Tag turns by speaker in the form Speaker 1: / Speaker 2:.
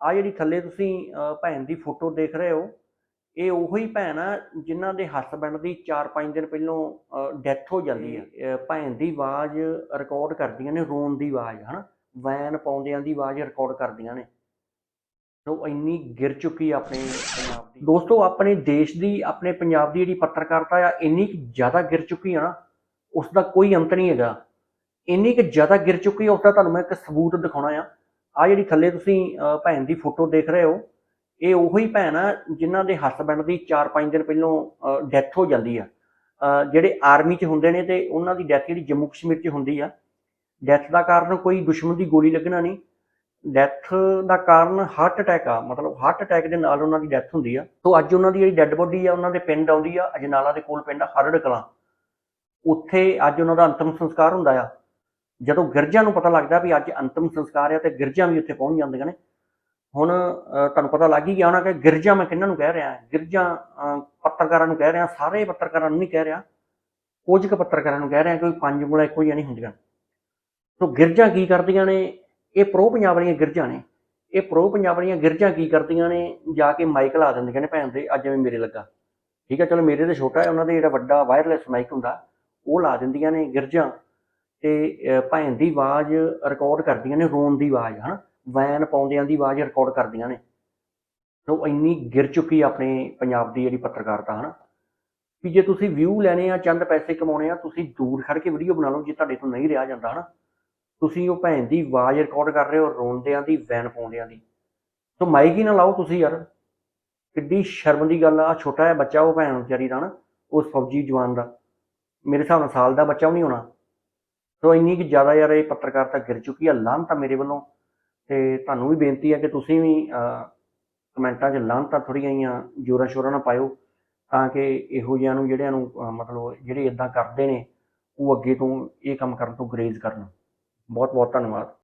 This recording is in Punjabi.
Speaker 1: ਆ ਜਿਹੜੀ ਥੱਲੇ ਤੁਸੀਂ ਭੈਣ ਦੀ ਫੋਟੋ ਦੇਖ ਰਹੇ ਹੋ ਇਹ ਉਹੀ ਭੈਣ ਆ ਜਿਨ੍ਹਾਂ ਦੇ ਹਸਬੰਡ ਦੀ 4-5 ਦਿਨ ਪਹਿਲਾਂ ਡੈਥ ਹੋ ਜਾਂਦੀ ਹੈ। ਭੈਣ ਦੀ ਆਵਾਜ਼ ਰਿਕਾਰਡ ਕਰਦੀਆਂ ਨੇ ਰੋਣ ਦੀ ਆਵਾਜ਼ ਹਨਾ? ਵੈਨ ਪਾਉਂਦਿਆਂ ਦੀ ਆਵਾਜ਼ ਰਿਕਾਰਡ ਕਰਦੀਆਂ ਨੇ। ਸੋ ਇੰਨੀ ਗਿਰ ਚੁੱਕੀ ਆਪਣੇ ਪੰਜਾਬ ਦੀ। ਦੋਸਤੋ ਆਪਣੇ ਦੇਸ਼ ਦੀ ਆਪਣੇ ਪੰਜਾਬ ਦੀ ਜਿਹੜੀ ਪੱਤਰਕਾਰਤਾ ਆ ਇੰਨੀ ਜ਼ਿਆਦਾ ਗਿਰ ਚੁੱਕੀ ਆ ਨਾ ਉਸ ਦਾ ਕੋਈ ਅੰਤ ਨਹੀਂ ਹੈਗਾ। ਇੰਨੀ ਕਿ ਜ਼ਿਆਦਾ ਗਿਰ ਚੁੱਕੀ ਆ ਉਸ ਦਾ ਤੁਹਾਨੂੰ ਮੈਂ ਇੱਕ ਸਬੂਤ ਦਿਖਾਉਣਾ ਆ। ਆ ਜਿਹੜੀ ਥੱਲੇ ਤੁਸੀਂ ਭੈਣ ਦੀ ਫੋਟੋ ਦੇਖ ਰਹੇ ਹੋ, ਇਹ ਉਹੀ ਭੈਣ ਆ ਜਿਨ੍ਹਾਂ ਦੇ ਹਸਬੰਡ ਦੀ 4-5 ਦਿਨ ਪਹਿਲਾਂ ਡੈਥ ਹੋ ਜਾਂਦੀ ਆ। ਜਿਹੜੇ ਆਰਮੀ 'ਚ ਹੁੰਦੇ ਨੇ ਤੇ ਉਹਨਾਂ ਦੀ ਡੈਥ ਜਿਹੜੀ ਜੰਮੂ ਕਸ਼ਮੀਰ 'ਚ ਹੁੰਦੀ ਆ। ਡੈਥ ਦਾ ਕਾਰਨ ਕੋਈ ਦੁਸ਼ਮਣ ਦੀ ਗੋਲੀ ਲੱਗਣਾ ਨਹੀਂ। ਡੈਥ ਦਾ ਕਾਰਨ ਹਾਰਟ ਅਟੈਕ ਆ, ਮਤਲਬ ਹਾਰਟ ਅਟੈਕ ਦੇ ਨਾਲ ਉਹਨਾਂ ਦੀ ਡੈਥ ਹੁੰਦੀ ਆ। ਤੋਂ ਅੱਜ ਉਹਨਾਂ ਦੀ ਜਿਹੜੀ ਡੈੱਡ ਬੋਡੀ ਆ, ਉਹਨਾਂ ਦੇ ਪਿੰਡ ਆਉਂਦੀ ਆ, ਅਜਨਾਲਾ ਦੇ ਕੋਲ ਪਿੰਡ ਆ ਹਰੜ ਕਲਾਂ ਉੱਥੇ ਅੱਜ ਉਹਨਾਂ ਦਾ ਅੰਤਮ ਸੰਸਕਾਰ ਹੁੰਦਾ ਆ। ਜਦੋਂ ਗਿਰਜਾ ਨੂੰ ਪਤਾ ਲੱਗਦਾ ਵੀ ਅੱਜ ਅੰਤਮ ਸੰਸਕਾਰ ਆ ਤੇ ਗਿਰਜਾ ਵੀ ਉੱਥੇ ਪਹੁੰਚ ਜਾਂਦੀਆਂ ਨੇ, ਹੁਣ ਤੁਹਾਨੂੰ ਪਤਾ ਲੱਗ ਹੀ ਗਿਆ ਹੋਣਾ ਕਿ ਗਿਰਜਾ ਮੈਂ ਕਿਹਨਾਂ ਨੂੰ ਕਹਿ ਰਿਹਾ, ਗਿਰਜਾ ਪੱਤਰਕਾਰਾਂ ਨੂੰ ਕਹਿ ਰਿਹਾ, ਸਾਰੇ ਪੱਤਰਕਾਰਾਂ ਨੂੰ ਨਹੀਂ ਕਹਿ ਰਿਹਾ, ਕੁਝ ਕੁ ਪੱਤਰਕਾਰਾਂ ਨੂੰ ਕਹਿ ਰਿਹਾ ਕੋਈ ਪੰਜ ਉਂਗਲਾਂ ਇੱਕੋ ਜਿਹੀਆਂ ਨਹੀਂ ਹੁੰਦੀਆਂ। ਸੋ ਗਿਰਜਾ ਕੀ ਕਰਦੀਆਂ ਨੇ, ਇਹ ਪ੍ਰੋ ਪੰਜਾਬ ਵਾਲੀਆਂ ਗਿਰਜਾਂ ਨੇ, ਇਹ ਪ੍ਰੋ ਪੰਜਾਬ ਵਾਲੀਆਂ ਗਿਰਜਾਂ ਕੀ ਕਰਦੀਆਂ ਨੇ, ਜਾ ਕੇ ਮਾਈਕ ਲਾ ਦਿੰਦੀਆਂ ਨੇ ਭੈਣ ਦੇ, ਅੱਜ ਜਿਵੇਂ ਮੇਰੇ ਲੱਗਾ। ਠੀਕ ਹੈ, ਚਲੋ ਮੇਰੇ ਤੇ ਛੋਟਾ ਹੈ, ਉਹਨਾਂ ਦੇ ਜਿਹੜਾ ਵੱਡਾ ਵਾਇਰਲੈਸ ਮਾਈਕ ਹੁੰਦਾ, ਉਹ ਲਾ ਦਿੰਦੀਆਂ ਨੇ ਗਿਰਜਾਂ। ਤੇ ਭੈਣ ਦੀ ਆਵਾਜ਼ ਰਿਕਾਰਡ ਕਰਦੀਆਂ ਨੇ, ਰੋਣ ਦੀ ਆਵਾਜ਼, ਹਨਾ? ਵੈਨ ਪਾਉਂਦਿਆਂ ਦੀ ਆਵਾਜ਼ ਰਿਕਾਰਡ ਕਰਦੀਆਂ ਨੇ। ਸੋ ਇੰਨੀ ਗਿਰ ਚੁੱਕੀ ਆਪਣੇ ਪੰਜਾਬ ਦੀ ਜਿਹੜੀ ਪੱਤਰਕਾਰਤਾ ਹਨਾ? ਵੀ ਜੇ ਤੁਸੀਂ ਵਿਊ ਲੈਣੇ ਆ, ਚੰਦ ਪੈਸੇ ਕਮਾਉਣੇ ਆ, ਤੁਸੀਂ ਦੂਰ ਖੜ ਕੇ ਵੀਡੀਓ ਬਣਾ ਲਓ, ਜੇ ਤੁਹਾਡੇ ਤੋਂ ਨਹੀਂ ਰਿਹਾ ਜਾਂਦਾ, ਹਨਾ? ਤੁਸੀਂ ਉਹ ਭੈਣ ਦੀ ਆਵਾਜ਼ ਰਿਕਾਰਡ ਕਰ ਰਹੇ ਹੋ, ਰੋਂਦਿਆਂ ਦੀ, ਵੈਨ ਪਾਉਂਦਿਆਂ ਦੀ। ਸੋ ਮਾਈਕ ਹੀ ਨਾ ਲਾਓ ਤੁਸੀਂ ਯਾਰ। ਕਿੱਡੀ ਸ਼ਰਮ ਦੀ ਗੱਲ ਆ, ਆਹ ਛੋਟਾ ਜਿਹਾ ਬੱਚਾ ਉਹ ਭੈਣ ਵਿਚਾਰੀ ਦਾ ਨਾ ਉਸ ਫੌਜੀ ਜਵਾਨ ਦਾ। ਮੇਰੇ ਹਿਸਾਬ ਨਾਲ ਸਾਲ ਦਾ ਬੱਚਾ ਵੀ ਨਹੀਂ ਹੋਣਾ। ਸੋ ਇੰਨੀ ਕਿ ਜ਼ਿਆਦਾ ਯਾਰ ਇਹ ਪੱਤਰਕਾਰਤਾ ਗਿਰ ਚੁੱਕੀ ਆ ਲਾਹਨਤ ਆ ਮੇਰੇ ਵੱਲੋਂ। ਤੇ ਤੁਹਾਨੂੰ ਵੀ ਬੇਨਤੀ ਹੈ ਕਿ ਤੁਸੀਂ ਵੀ ਕਮੈਂਟਾਂ 'ਚ ਲਾਹਨਤਾਂ ਥੋੜ੍ਹੀਆਂ ਜਿਹੀਆਂ ਜੋਰਾਂ ਸ਼ੋਰਾਂ ਨਾਲ ਪਾਇਓ, ਤਾਂ ਕਿ ਇਹੋ ਜਿਹਿਆਂ ਨੂੰ ਜਿਹੜਿਆਂ ਨੂੰ ਮਤਲਬ ਜਿਹੜੇ ਇਦਾਂ ਕਰਦੇ ਨੇ, ਉਹ ਅੱਗੇ ਤੋਂ ਇਹ ਕੰਮ ਕਰਨ ਤੋਂ ਗਰੇਜ਼ ਕਰਨ। ਬਹੁਤ ਬਹੁਤ ਧੰਨਵਾਦ।